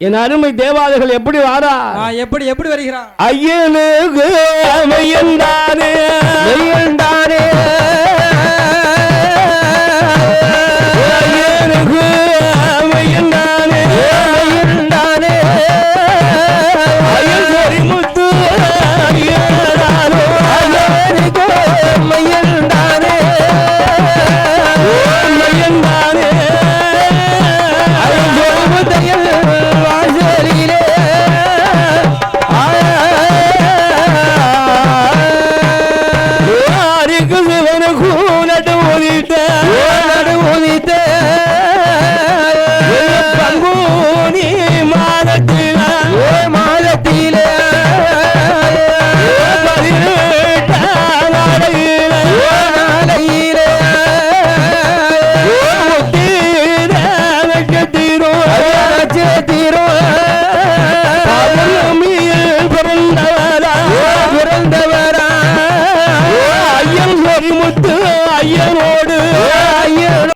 என் அருமை தேவாதைகள் எப்படி வாரா எப்படி எப்படி வருகிறார்? ஐயனுக்கு اكون دوري انت முத்து ஐயனோ